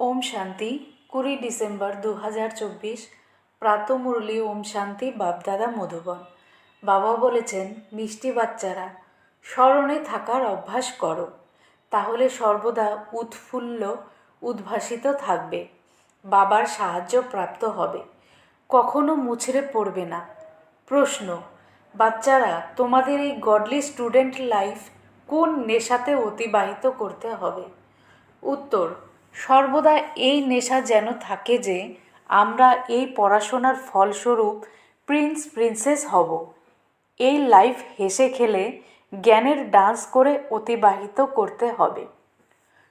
ওম শান্তি, কুড়ি ডিসেম্বর দু হাজার চব্বিশ প্রাতমুরলী ওম শান্তি, বাপদাদা মধুবন। বাবা বলেছেন, মিষ্টি বাচ্চারা, স্মরণে থাকার অভ্যাস করো। তাহলে সর্বদা উৎফুল্ল, উদ্ভাসিত থাকবে। বাবার সাহায্য প্রাপ্ত হবে। কখনো মুছড়ে পড়বে না। প্রশ্ন, বাচ্চারা, তোমাদের এই গডলি স্টুডেন্ট লাইফ কোন নেশাতে অতিবাহিত করতে হবে? উত্তর সর্বদা এই নেশা যেন থাকে যে আমরা এই পড়াশোনার ফলস্বরূপ প্রিন্স, প্রিন্সেস হব। এই লাইফ হেসে খেলে জ্ঞানের ডান্স করে অতিবাহিত করতে হবে।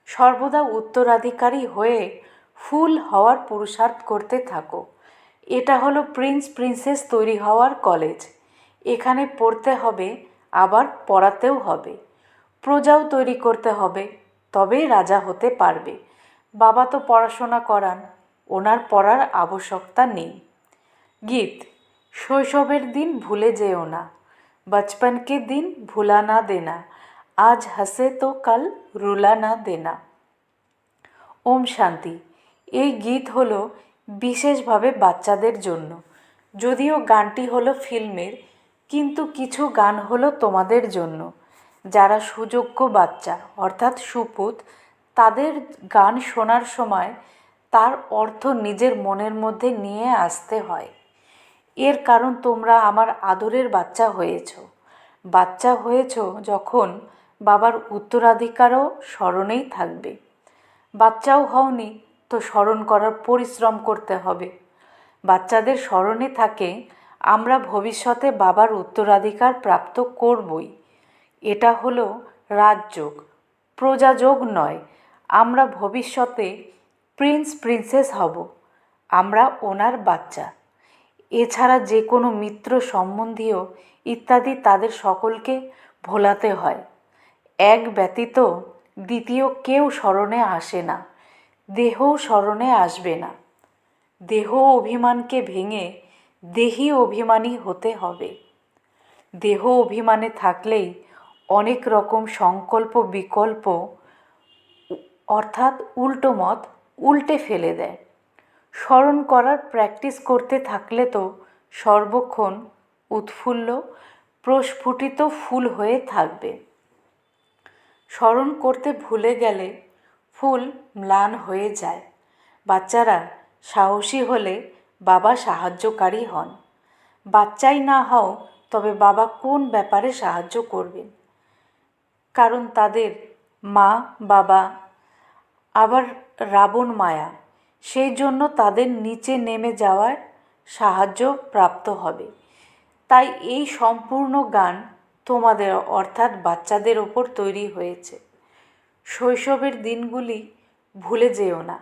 সর্বদা উত্তরাধিকারী হয়ে ফুল হওয়ার পুরুষার্থ করতে থাকো। এটা হলো প্রিন্স, প্রিন্সেস তৈরি হওয়ার কলেজ। এখানে পড়তে হবে, আবার পড়াতেও হবে। প্রজাও তৈরি করতে হবে, তবেই রাজা হতে পারবে। বাবা তো পড়াশোনা করান, ওনার পড়ার আবশ্যকতা নেই। গীত, শৈশবের দিন ভুলে যেও না, বচপনকে দিন ভুলা না দেনা, আজ হাসে তো কাল রুলা না দেনা। ওম শান্তি, এই গীত হলো বিশেষভাবে বাচ্চাদের জন্য। যদিও গানটি হলো ফিল্মের, কিন্তু কিছু গান হলো তোমাদের জন্য। যারা সুযোগ্য বাচ্চা, অর্থাৎ সুপুত তাদের গান শোনার সময় তার অর্থ নিজের মনের মধ্যে নিয়ে আসতে হয়। এর কারণ তোমরা আমার আদরের বাচ্চা হয়েছ। বাচ্চা হয়েছ যখন বাবার উত্তরাধিকারও স্মরণেই থাকবে। বাচ্চাও হওনি তো স্মরণ করার পরিশ্রম করতে হবে। বাচ্চাদের স্মরণে থাকে, আমরা ভবিষ্যতে বাবার উত্তরাধিকার প্রাপ্ত করবই। এটা হলো রাজযোগ, প্রজাযোগ নয় আমরা ভবিষ্যতে প্রিন্স, প্রিন্সেস হব। আমরা ওনার বাচ্চা। এছাড়া যে কোনো মিত্র সম্বন্ধীয় ইত্যাদি তাদের সকলকে ভোলাতে হয়। এক ব্যতীত দ্বিতীয় কেউ স্মরণে আসে না। দেহও স্মরণে আসবে না। দেহ অভিমানকে ভেঙে দেহি অভিমানী হতে হবে। দেহ অভিমানে থাকলেই অনেক রকম সংকল্প বিকল্প অর্থাৎ উল্টো মত, উল্টে ফেলে দেয়। স্মরণ করার প্র্যাকটিস করতে থাকলে তো সর্বক্ষণ উৎফুল্ল, প্রস্ফুটিত ফুল হয়ে থাকবে। স্মরণ করতে ভুলে গেলে ফুল ম্লান হয়ে যায়। বাচ্চারা সাহসী হলে বাবা সাহায্যকারী হন। বাচ্চাই না হও, তবে বাবা কোন ব্যাপারে সাহায্য করবেন? কারণ তাদের মা, বাবা আবার রাবণ মায়া, সেই জন্য তাদের নিচে নেমে যাওয়ার সাহায্য প্রাপ্ত হবে। তাই এই সম্পূর্ণ গান তোমাদের, অর্থাৎ বাচ্চাদের ওপর তৈরি হয়েছে। শৈশবের দিনগুলি ভুলে যেও না।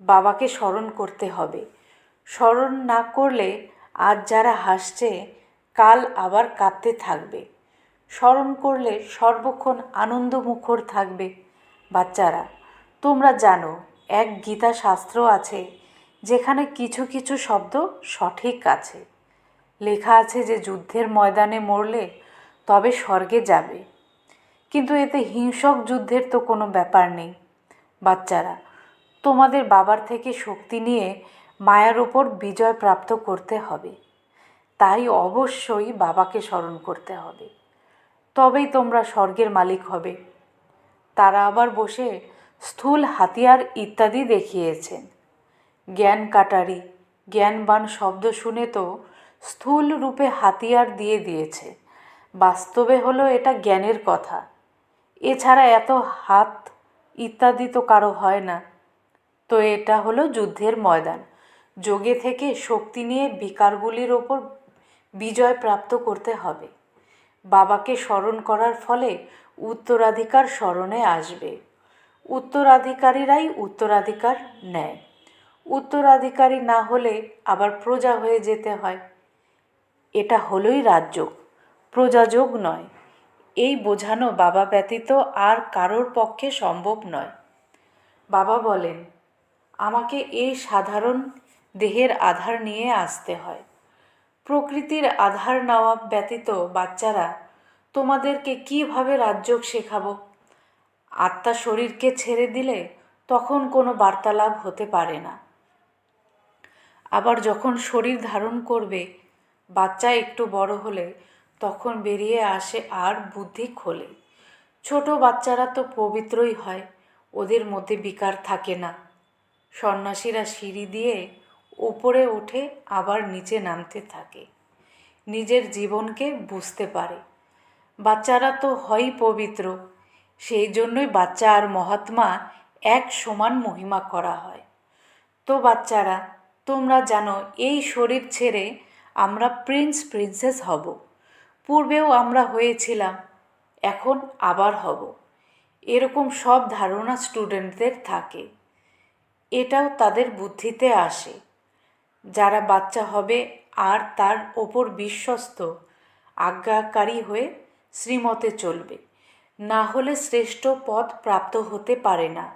বাবাকে স্মরণ করতে হবে। স্মরণ না করলে আজ যারা হাসছে, কাল আবার কাঁদতে থাকবে। স্মরণ করলে সর্বক্ষণ আনন্দমুখর থাকবে বাচ্চারা। তোমরা জানো, এক গীতা শাস্ত্র আছে যেখানে কিছু কিছু শব্দ সঠিক আছে। লেখা আছে যে যুদ্ধের ময়দানে মরলে তবে স্বর্গে যাবে। কিন্তু এতে হিংসক যুদ্ধের তো কোনো ব্যাপার নেই। বাচ্চারা, তোমাদের বাবার থেকে শক্তি নিয়ে মায়ার ওপর বিজয় প্রাপ্ত করতে হবে। তাই অবশ্যই বাবাকে স্মরণ করতে হবে। তবেই তোমরা স্বর্গের মালিক হবে। তারা আবার বসে স্থূল হাতিয়ার ইত্যাদি দেখিয়েছেন। জ্ঞান কাটারি, জ্ঞানবান শব্দ শুনে তো স্থূল রূপে হাতিয়ার দিয়ে দিয়েছে। বাস্তবে হলো এটা জ্ঞানের কথা। এছাড়া এত হাত ইত্যাদি তো কারও হয় না। তো এটা হলো যুদ্ধের ময়দান। যোগে থেকে শক্তি নিয়ে বিকারগুলির ওপর বিজয় প্রাপ্ত করতে হবে। বাবাকে স্মরণ করার ফলে উত্তরাধিকার স্মরণে আসবে। উত্তরাধিকারীরাই উত্তরাধিকার নেয়। উত্তরাধিকারী না হলে আবার প্রজা হয়ে যেতে হয়। এটা হলোই রাজযোগ প্রজাযোগ নয়। এই বোঝানো বাবা ব্যতীত আর কারোর পক্ষে সম্ভব নয়। বাবা বলেন, আমাকে এই সাধারণ দেহের আধার নিয়ে আসতে হয়। প্রকৃতির আধার নেওয়া ব্যতীত বাচ্চারা, তোমাদেরকে কীভাবে রাজযোগ শেখাবো? আত্মা শরীরকে ছেড়ে দিলে তখন কোনো বার্তালাপ হতে পারে না। আবার যখন শরীর ধারণ করবে, বাচ্চা একটু বড় হলে তখন বেরিয়ে আসে আর বুদ্ধি খোলে। ছোট বাচ্চারা তো পবিত্রই হয়, ওদের মধ্যে বিকার থাকে না। সন্ন্যাসীরা সিঁড়ি দিয়ে ওপরে ওঠে আবার নিচে নামতে থাকে। নিজের জীবনকে বুঝতে পারে। বাচ্চারা তো হয়ই পবিত্র সেই জন্যই বাচ্চা আর মহাত্মা এক সমান মহিমা করা হয়। তো বাচ্চারা, তোমরা জানো এই শরীর ছেড়ে আমরা প্রিন্স, প্রিন্সেস হব। পূর্বেও আমরা হয়েছিলাম, এখন আবার হব। এরকম সব ধারণা স্টুডেন্টদের থাকে। এটাও তাদের বুদ্ধিতে আসে। যারা বাচ্চা হবে আর তার ওপর বিশ্বস্ত, আজ্ঞাকারী হয়ে শ্রীমতে চলবে। না হলে শ্রেষ্ঠ পদ প্রাপ্ত হতে পারে না।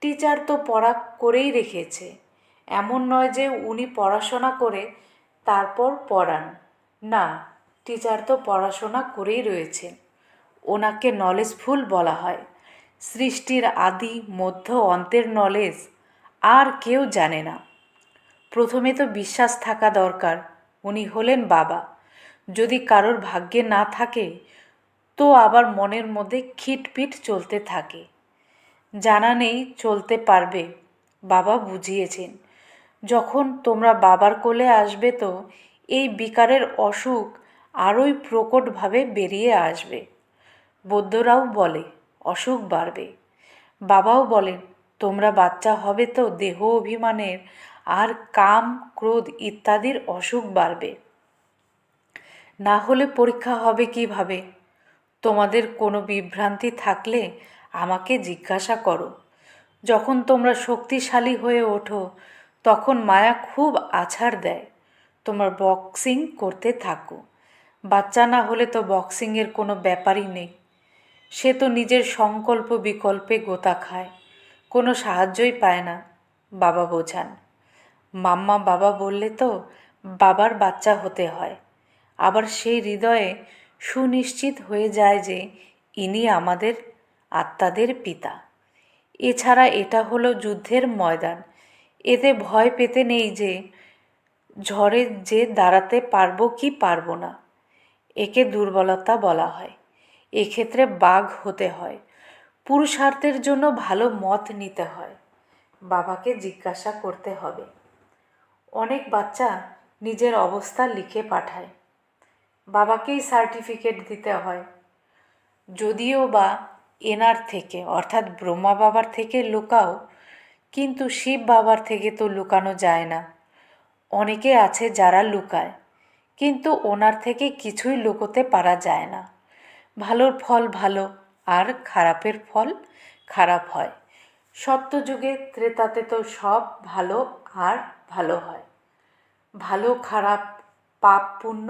টিচার তো পড়া করেই রেখেছে। এমন নয় যে উনি পড়াশোনা করে তারপর পড়ান। না, টিচার তো পড়াশোনা করেই রয়েছেন ওনাকে নলেজফুল বলা হয়। সৃষ্টির আদি, মধ্য, অন্তের নলেজ আর কেউ জানে না। প্রথমে তো বিশ্বাস থাকা দরকার, উনি হলেন বাবা। যদি কারোর ভাগ্যে না থাকে তো আবার মনের মধ্যে খিটপিট চলতে থাকে। জানা নেই চলতে পারবে, বাবা বুঝিয়েছেন। যখন তোমরা বাবার কোলে আসবে তো, এই বিকারের অসুখ আরোই প্রকটভাবে বেরিয়ে আসবে। বৌদ্ধরাও বলে, অসুখ বাড়বে। বাবাও বলেন, তোমরা বাচ্চা হবে তো দেহ অভিমানের আর কাম, ক্রোধ ইত্যাদির অসুখ বাড়বে। না হলে পরীক্ষা হবে কীভাবে? তোমাদের কোনো বিভ্রান্তি থাকলে আমাকে জিজ্ঞাসা করো। যখন তোমরা শক্তিশালী হয়ে ওঠো, তখন মায়া খুব আছাড় দেয়। তোমার বক্সিং করতে থাকো। বাচ্চা না হলে তো বক্সিংয়ের কোনো ব্যাপারই নেই। সে তো নিজের সংকল্প বিকল্পে গোতা খায়। কোনো সাহায্যই পায় না, বাবা বোঝান। মাম্মা বাবা বললে তো বাবার বাচ্চা হতে হয়। আবার সেই হৃদয়ে সুনিশ্চিত হয়ে যায় যে ইনি আমাদের আত্মাদের পিতা। এছাড়া এটা হলো যুদ্ধের ময়দান। এতে ভয় পেতে নেই যে ঝড়ে যে দাঁড়াতে পারব কি পারব না। একে দুর্বলতা বলা হয়। এক্ষেত্রে বাঘ হতে হয়। পুরুষার্থের জন্য ভালো মত নিতে হয়। বাবাকে জিজ্ঞাসা করতে হবে। অনেক বাচ্চা নিজের অবস্থা লিখে পাঠায়। বাবাকেই সার্টিফিকেট দিতে হয়। যদিও বা এনার থেকে, অর্থাৎ ব্রহ্মা বাবার থেকে লুকাও, কিন্তু শিব বাবার থেকে তো লুকানো যায় না। অনেকে আছে যারা লুকায়, কিন্তু ওনার থেকে কিছুই লুকোতে পারা যায় না। ভালোর ফল ভালো, আর খারাপের ফল খারাপ হয়। সত্যযুগে ত্রেতাতে তো সব ভালো আর ভালো হয়। ভালো খারাপ পাপ পুণ্য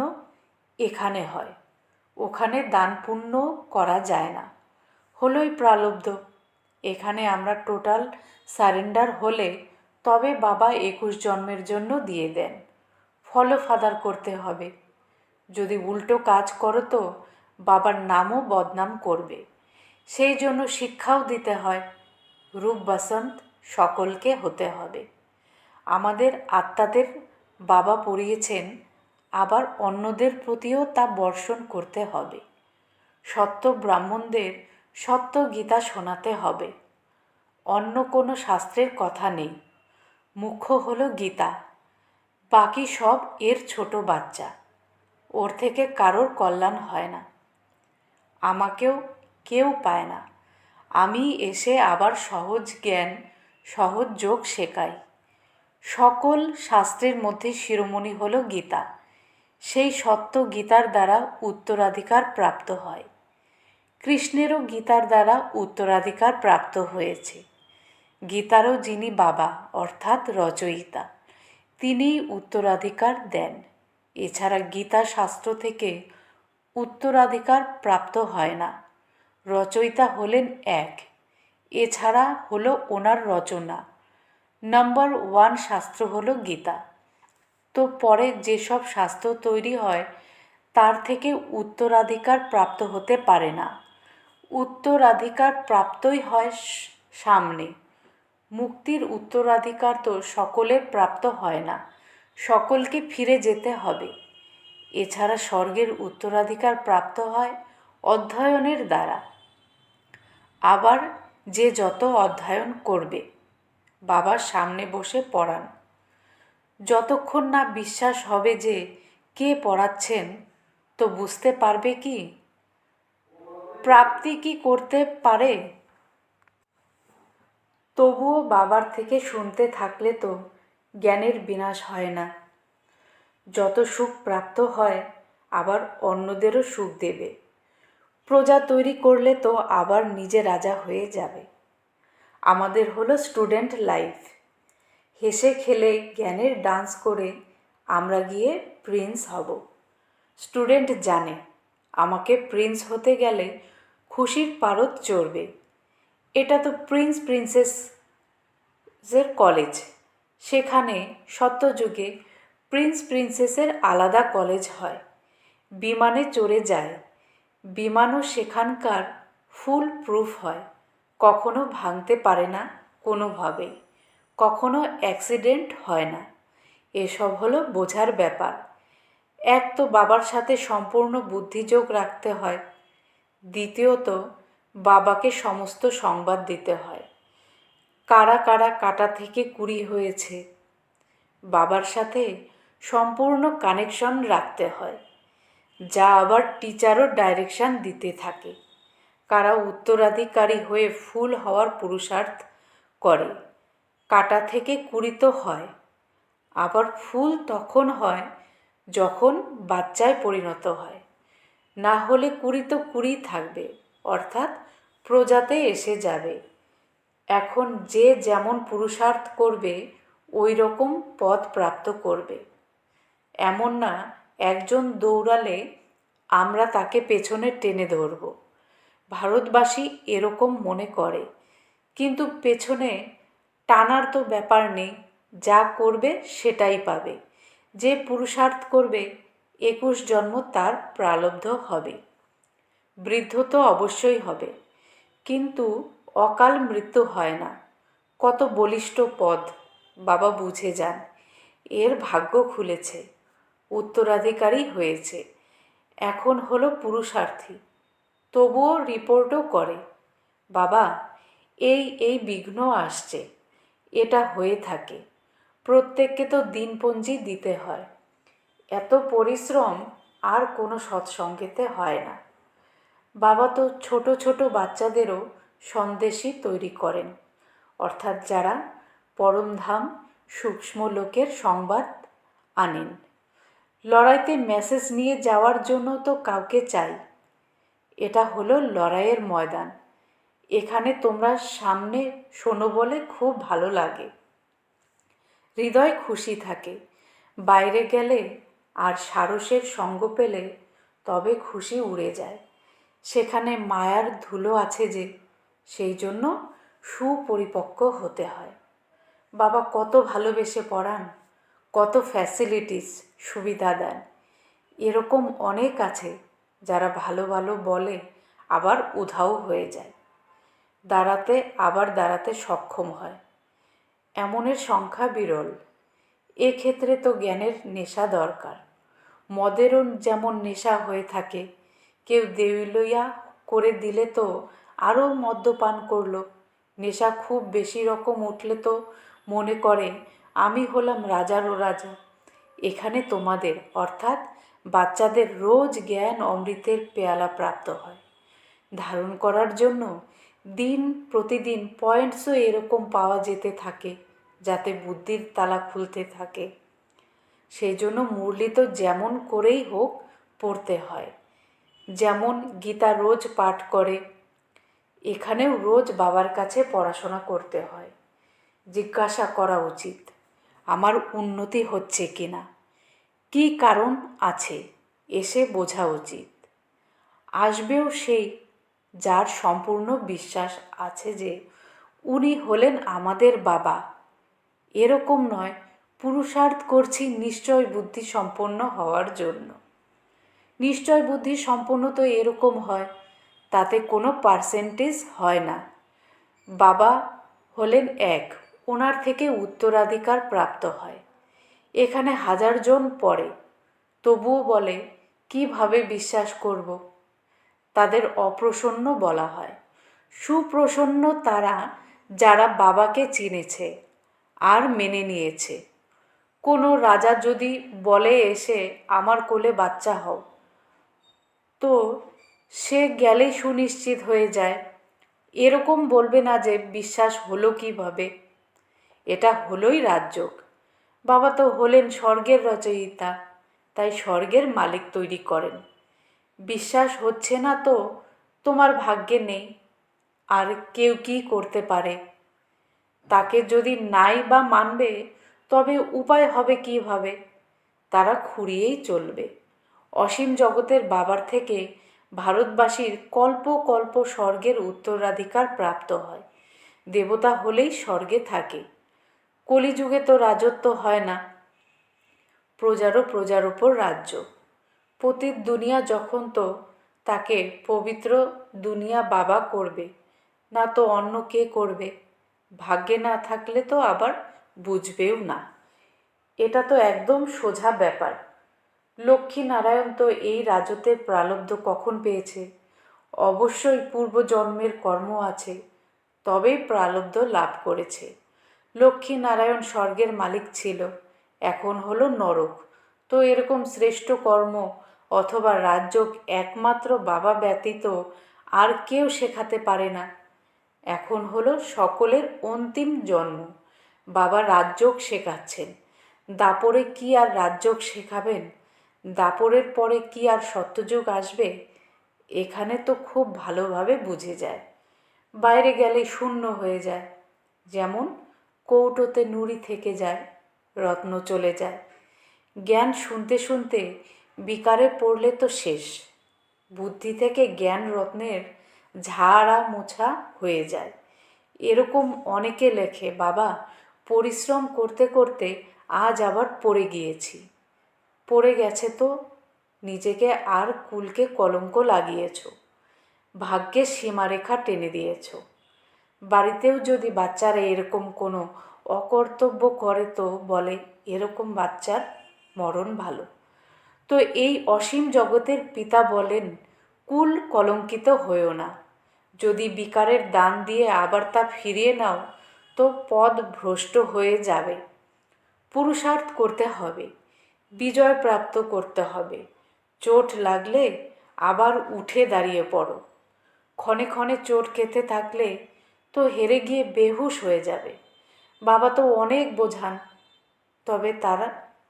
এখানে হয়। ওখানে দান পুণ্য করা যায় না। হলোই প্রালব্ধ। এখানে আমরা টোটাল সারেন্ডার হলে তবে বাবা একুশ জন্মের জন্য দিয়ে দেন। ফলো ফাদার করতে হবে। যদি উল্টো কাজ করো তো বাবার নামও বদনাম করবে। সেই জন্য শিক্ষাও দিতে হয়। রূপ বসন্ত সকলকে হতে হবে। আমাদের আত্মাদের বাবা পড়িয়েছেন আবার অন্যদের প্রতিও তা বর্ষণ করতে হবে। সত্য ব্রাহ্মণদের সত্য গীতা শোনাতে হবে। অন্য কোনো শাস্ত্রের কথা নেই। মুখ্য হল গীতা। বাকি সব এর ছোট বাচ্চা। ওর থেকে কারোর কল্যাণ হয় না। আমাকেও কেউ পায় না। আমি এসে আবার সহজ জ্ঞান, সহজ যোগ শেখাই। সকল শাস্ত্রের মধ্যে শিরোমণি হল গীতা। সেই সত্য গীতার দ্বারা উত্তরাধিকার প্রাপ্ত হয়। কৃষ্ণেরও গীতার দ্বারা উত্তরাধিকার প্রাপ্ত হয়েছে। গীতারও যিনি বাবা, অর্থাৎ রচয়িতা, তিনিই উত্তরাধিকার দেন। এছাড়া গীতা শাস্ত্র থেকে উত্তরাধিকার প্রাপ্ত হয় না। রচয়িতা হলেন এক। এছাড়া হলো ওনার রচনা। নাম্বার ওয়ান শাস্ত্র হলো গীতা। তো পরে যেসব শাস্ত্র তৈরি হয়, তার থেকে উত্তরাধিকার প্রাপ্ত হতে পারে না। উত্তরাধিকার প্রাপ্তই হয় সামনে। মুক্তির উত্তরাধিকার তো সকলের প্রাপ্ত হয় না। সকলকে ফিরে যেতে হবে। এছাড়া স্বর্গের উত্তরাধিকার প্রাপ্ত হয় অধ্যয়নের দ্বারা। আবার যে যত অধ্যয়ন করবে, বাবার সামনে বসে পড়ান। যতক্ষণ না বিশ্বাস হবে যে কে পড়াচ্ছেন, তো বুঝতে পারবে কি? প্রাপ্তি কি করতে পারে? তবুও বাবার থেকে শুনতে থাকলে তো জ্ঞানের বিনাশ হয় না। যত সুখ প্রাপ্ত হয়, আবার অন্যদেরও সুখ দেবে। প্রজা তৈরি করলে তো আবার নিজে রাজা হয়ে যাবে। আমাদের হলো স্টুডেন্ট লাইফ। হেসে খেলে জ্ঞানের ডান্স করে আমরা গিয়ে প্রিন্স হব। স্টুডেন্ট জানে, আমাকে প্রিন্স হতে গেলে খুশির পারদ চড়বে। এটা তো প্রিন্স প্রিন্সেসের কলেজ। সেখানে সত্যযুগে প্রিন্স প্রিন্সেসের আলাদা কলেজ হয়। বিমানে চড়ে যায়। বিমানও সেখানকার ফুল প্রুফ হয়। কখনো ভাঙতে পারে না কোনোভাবেই। কখনো অ্যাক্সিডেন্ট হয় না। এসব হলো বোঝার ব্যাপার। এক তো বাবার সাথে সম্পূর্ণ বুদ্ধিযোগ রাখতে হয়। দ্বিতীয়ত, বাবাকে সমস্ত সংবাদ দিতে হয়। কারা কারা কাটা থেকে কুড়ি হয়েছে, বাবার সাথে সম্পূর্ণ কানেকশন রাখতে হয়। যা আবার টিচারও ডাইরেকশন দিতে থাকে। কারা উত্তরাধিকারী হয়ে ফুল হওয়ার পুরুষার্থ করে। কাটা থেকে কুড়ি তো হয়। আবার ফুল তখন হয় যখন বাচ্চায় পরিণত হয়। না হলে কুড়ি তো কুড়ি থাকবে, অর্থাৎ প্রজাতে এসে যাবে। এখন যে যেমন পুরুষার্থ করবে ওই রকম পদ প্রাপ্ত করবে। এমন না, একজন দৌড়ালে আমরা তাকে পেছনে টেনে ধরব। ভারতবাসী এরকম মনে করে। কিন্তু পেছনে টানার তো ব্যাপার নেই, যা করবে সেটাই পাবে। যে পুরুষার্থ করবে, একুশ জন্ম তার প্রালব্ধ হবে। বৃদ্ধ তো অবশ্যই হবে। কিন্তু অকাল মৃত্যু হয় না। কত বলিষ্ঠ পদ, বাবা বুঝে যান। এর ভাগ্য খুলেছে, উত্তরাধিকারী হয়েছে। এখন হলো পুরুষার্থী। তবুও রিপোর্টও করে। বাবা, এই এই বিঘ্ন আসছে। এটা হয়ে থাকে। প্রত্যেককে তো দিনপঞ্জি দিতে হয়। এত পরিশ্রম আর কোনো সৎসঙ্গেতে হয় না। বাবা তো ছোট ছোট বাচ্চাদেরও সন্দেশই তৈরি করেন। অর্থাৎ যারা পরমধাম সূক্ষ্ম লোকের সংবাদ আনেন। লড়াইতে মেসেজ নিয়ে যাওয়ার জন্য তো কাউকে চাই। এটা হলো লড়াইয়ের ময়দান। এখানে তোমরা সামনে শোনো বলে খুব ভালো লাগে। হৃদয় খুশি থাকে। বাইরে গেলে আর সারসের সঙ্গ পেলে তবে খুশি উড়ে যায়। সেখানে মায়ার ধুলো আছে যে, সেই জন্য সুপরিপক্ক হতে হয়। বাবা কত ভালোবেসে পড়ান, কত ফ্যাসিলিটিস সুবিধা দেন। এরকম অনেক আছে যারা ভালো ভালো বলে আবার উধাও হয়ে যায়। দাঁড়াতে, আবার দাঁড়াতে সক্ষম হয়। এমনের সংখ্যা বিরল। এক্ষেত্রে তো জ্ঞানের নেশা দরকার। মদেরও যেমন নেশা হয়ে থাকে, কেউ দেউলিয়া করে দিলে তো আরও মদ্যপান করল। নেশা খুব বেশি রকম উঠলে তো মনে করে, আমি হলাম রাজারও রাজা। এখানে তোমাদের, অর্থাৎ বাচ্চাদের রোজ জ্ঞান অমৃতের পেয়ালা প্রাপ্ত হয়। ধারণ করার জন্য দিন প্রতিদিন পয়েন্টসও এরকম পাওয়া যেতে থাকে, যাতে বুদ্ধির তালা খুলতে থাকে। সেই জন্য মুরলি তো যেমন করেই হোক পড়তে হয়। যেমন গীতা রোজ পাঠ করে, এখানেও রোজ বাবার কাছে পড়াশোনা করতে হয়। জিজ্ঞাসা করা উচিত, আমার উন্নতি হচ্ছে কি না? কী কারণ আছে? এসে বোঝা উচিত। আসবেও সেই যার সম্পূর্ণ বিশ্বাস আছে যে উনি হলেন আমাদের বাবা। এরকম নয়, পুরুষার্থ করছি নিশ্চয় বুদ্ধি সম্পন্ন হওয়ার জন্য। নিশ্চয় বুদ্ধি সম্পন্ন তো এরকম হয়, তাতে কোনো পার্সেন্টেজ হয় না। বাবা হলেন এক, ওনার থেকে উত্তরাধিকার প্রাপ্ত হয়। এখানে হাজারজন পড়ে, তবুও বলে, কীভাবে বিশ্বাস করব? তাদের অপ্রসন্ন বলা হয়। সুপ্রসন্ন তারা যারা বাবাকে চিনেছে আর মেনে নিয়েছে। কোনো রাজা যদি বলে এসে, আমার কোলে বাচ্চা হও। তো সে গেলেই সুনিশ্চিত হয়ে যায়। এরকম বলবে না যে বিশ্বাস হলো কীভাবে। এটা হলোই রাজযোগ। বাবা তো হলেন স্বর্গের রচয়িতা, তাই স্বর্গের মালিক তৈরি করেন। বিশ্বাস হচ্ছে না তো? তোমার ভাগ্যে নেই। আর কেউ কি করতে পারে? তাকে যদি নাই বা মানবে, তবে উপায় হবে কীভাবে? তারা খুঁড়িয়েই চলবে। অসীম জগতের বাবার থেকে ভারতবাসীর কল্প কল্প স্বর্গের উত্তরাধিকার প্রাপ্ত হয়। দেবতা হলেই স্বর্গে থাকে। কলিযুগে তো রাজত্ব হয় না। প্রজারও প্রজার ওপর রাজ্য। পতিত দুনিয়া যখন তো তাকে পবিত্র দুনিয়া বাবা করবে, না তো অন্য কে করবে? ভাগ্যে না থাকলে তো আবার বুঝবেও না। এটা তো একদম সোজা ব্যাপার। লক্ষ্মী নারায়ণ তো এই রাজত্বের প্রালব্ধ কখন পেয়েছে? অবশ্যই পূর্বজন্মের কর্ম আছে, তবেই প্রালব্ধ লাভ করেছে। লক্ষ্মী নারায়ণ স্বর্গের মালিক ছিল, এখন হলো নরক। তো এরকম শ্রেষ্ঠ কর্ম অথবা রাজ্য একমাত্র বাবা ব্যতীত আর কেউ শেখাতে পারে না। এখন হলো সকলের অন্তিম জন্ম। বাবা রাজযোগ শেখাচ্ছেন। দাপরে কি আর রাজযোগ শেখাবেন? দাপরের পরে কি আর সত্যযুগ আসবে? এখানে তো খুব ভালোভাবে বুঝে যায়। বাইরে গেলে শূন্য হয়ে যায়। যেমন কৌটোতে নুড়ি থেকে যায়, রত্ন চলে যায়। জ্ঞান শুনতে শুনতে বিকারে পড়লে তো শেষ। বুদ্ধি থেকে জ্ঞান রত্নের ঝাড়া মোছা হয়ে যায়। এরকম অনেকে লেখে, বাবা, পরিশ্রম করতে করতে আজ আবার পড়ে গিয়েছি। পড়ে গেছে তো, নিজেকে আর কুলকে কলঙ্ক লাগিয়েছ। ভাগ্যে সীমারেখা টেনে দিয়েছ। বাড়িতেও যদি বাচ্চারা এরকম কোনো অকর্তব্য করে তো বলে, এরকম বাচ্চার মরণ ভালো। তো এই অসীম জগতের পিতা বলেন, কুল কলঙ্কিত হয়েও না। যদি বিকারের দান দিয়ে আবার তা ফিরিয়ে নাও, তো পদ ভ্রষ্ট হয়ে যাবে। পুরুষার্থ করতে হবে, বিজয় প্রাপ্ত করতে হবে। চোট লাগলে আবার উঠে দাঁড়িয়ে পড়ো। ক্ষণে ক্ষণে চোট খেতে থাকলে তো হেরে গিয়ে বেহুশ হয়ে যাবে। বাবা তো অনেক বোঝান, তবে তারা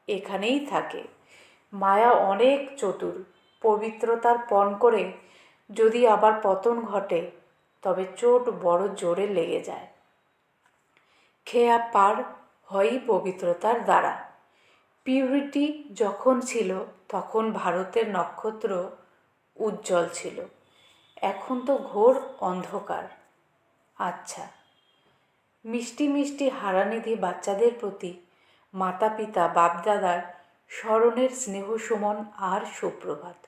এখানেই থাকে। মায়া অনেক চতুর, পবিত্রতার পণ করে যদি আবার পতন ঘটে, তবে চোট বড় জোরে লেগে যায়। খেয়া পার হয়ই পবিত্রতার দ্বারা। পিউরিটি যখন ছিল, তখন ভারতের নক্ষত্র উজ্জ্বল ছিল। এখন তো ঘোর অন্ধকার। আচ্ছা মিষ্টি মিষ্টি হারানিধি বাচ্চাদের প্রতি মাতা পিতা বাপদাদার স্মরণের স্নেহ সুমন আর সুপ্রভাত।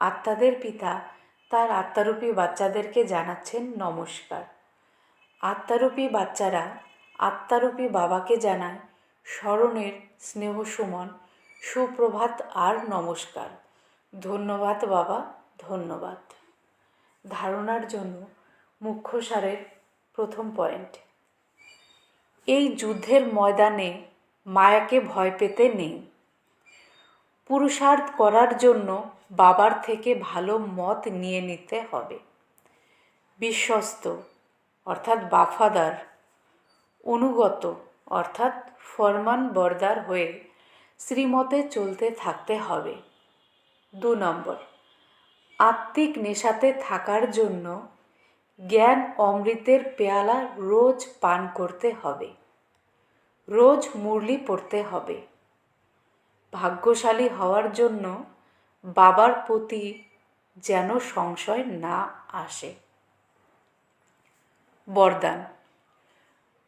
আত্মাদের পিতা তার আত্মারূপী বাচ্চাদেরকে জানাচ্ছেন নমস্কার। আত্মারূপী বাচ্চারা আত্মারূপী বাবাকে জানায় স্মরণের স্নেহ সুমন সুপ্রভাত আর নমস্কার। ধন্যবাদ বাবা, ধন্যবাদ। ধারণার জন্য মুখ্য সারের প্রথম পয়েন্ট। এই যুদ্ধের ময়দানে মায়াকে ভয় পেতে নেই। পুরুষার্থ করার জন্য বাবার থেকে ভালো মত নিয়ে নিতে হবে। বিশ্বস্ত, অর্থাৎ বাফাদার, অনুগত, অর্থাৎ ফরমান বরদার হয়ে শ্রীমতে চলতে থাকতে হবে। দু নম্বর, আত্মিক নেশাতে থাকার জন্য জ্ঞান অমৃতের পেয়ালা রোজ পান করতে হবে। রোজ মুরলি পড়তে হবে। ভাগ্যশালী হওয়ার জন্য বাবার প্রতি যেন সংশয় না আসে। বরদান।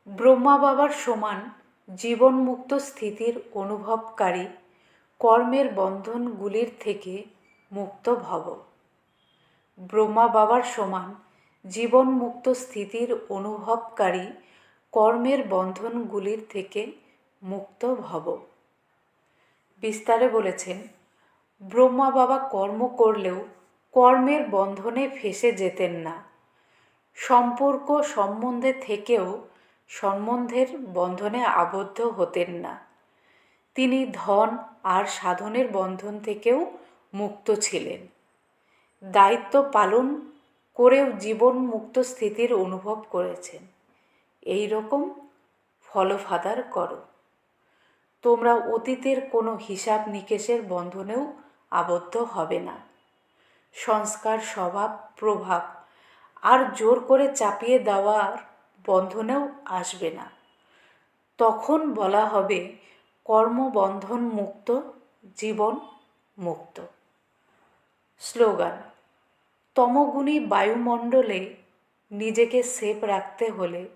ব্রহ্মা বাবার সমান জীবনমুক্ত স্থিতির অনুভবকারী কর্মের বন্ধনগুলির থেকে মুক্ত ভব। ব্রহ্মা বাবার সমান জীবনমুক্ত স্থিতির অনুভবকারী কর্মের বন্ধনগুলির থেকে মুক্ত ভব। বিস্তারে বলেছেন, ব্রহ্মা বাবা কর্ম করলেও কর্মের বন্ধনে ফেসে যেতেন না। সম্পর্ক সম্বন্ধে থেকেও সম্বন্ধের বন্ধনে আবদ্ধ হতেন না। তিনি ধন আর সাধনের বন্ধন থেকেও মুক্ত ছিলেন। দায়িত্ব পালন করেও জীবন মুক্ত স্থিতির অনুভব করেছেন। এই রকম ফলফাদার করো। তোমরা অতীতের কোনো হিসাব নিকেশের বন্ধনেও আবদ্ধ হবে না। সংস্কার স্বভাব, প্রভাব আর জোর করে চাপিয়ে দেওয়ার বন্ধনেও আসবে না। তখন বলা হবে, কর্মবন্ধন মুক্ত, জীবন মুক্ত। স্লোগান, তমগুণী বায়ুমণ্ডলে নিজেকে সেফ রাখতে হলে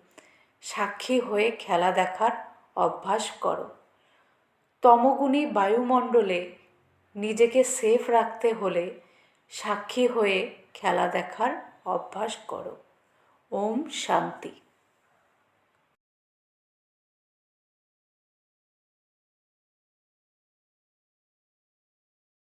সাক্ষী হয়ে খেলা দেখার অভ্যাস করো। তমগুণী বায়ুমণ্ডলে নিজেকে সেফ রাখতে হলে সাক্ষী হয়ে খেলা দেখার অভ্যাস করো। ওম শান্তি।